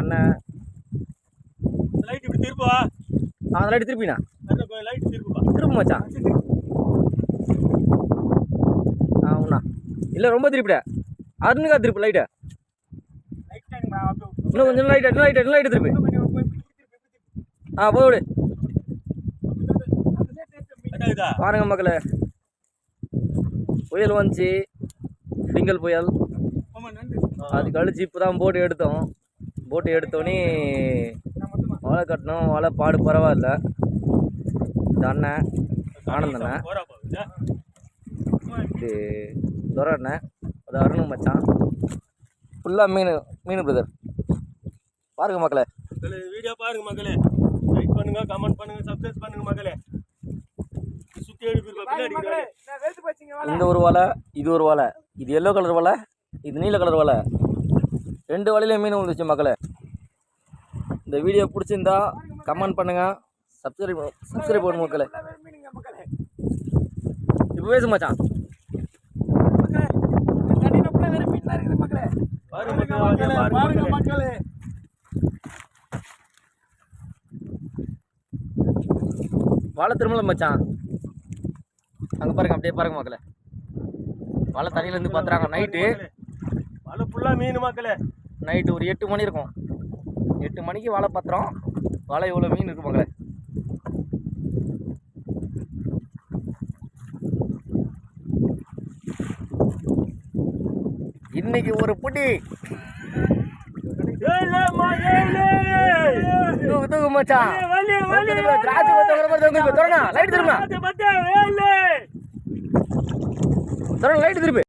அண்ணன் லைட் இப்படி திருப்பா அந்த லைட்டு திருப்பிண்ணா லைட் திருப்புப்பா. திரும்ப மச்சான். ஆ உண்ணா. இல்லை ரொம்ப திருப்பிட. அருணுக்கா திருப்பு லைட்டை இன்னும் கொஞ்சம் லைட்டை இன்னும் லைட்டை இன்னும் லைட்டு திருப்பி. ஆ போடு பாருங்க மக்களே. புயல் வந்துச்சு. சிங்கல் புயல். அது கழிச்சு இப்போ தான் போட்டு எடுத்தோம். போட்டு எடுத்தோன்னே வலை கட்டினோம். வலை பாடு பரவாயில்ல. இந்த அண்ணன் ஆனந்த் அண்ணன் போறா போகுதா இது துரை அண்ணன் அது அருணும் மச்சான். ஃபுல்லாக மீன் மீன் பிரதர் பாருங்க மக்களே. மக்களே வீடியோ பாருங்க மக்களே. லைக் பண்ணுங்க கமெண்ட் பண்ணுங்க சப்ஸ்கிரைப் பண்ணுங்க மக்களே. இந்த ஒரு வலை இது ஒரு வலை இது எல்லோ கலர் வலை இது நீல கலர் வலை ரெண்டு வலையிலையும் மீன் வந்துச்சு மக்களே. இந்த வீடியோ பிடிச்சிருந்தா கமெண்ட் பண்ணுங்க. சப்ஸ்கிரைப் சப்ஸ்கிரைப் பண்ணுங்க மக்களே. இப்போ பேசு மச்சான். வலை திரும்பல மச்சான். அங்கே பாருங்க அப்படியே பாருங்க மக்களே. வலை தண்ணியிலேருந்து பார்த்துறாங்க நைட்டு வலை ஃபுல்லா மீன் மக்களே. நைட்டு ஒரு எட்டு மணி இருக்கும். எட்டு மணிக்கு வலை பத்திரம் வலை இவ்வளோ மீன் இருக்கு இன்னைக்கு ஒரு புடி. ஏலேம்மா, ஏலே! தூக்கு மச்சான் திராட்சை லைட் திரும்ப! திறனா லைட் திருப்பி.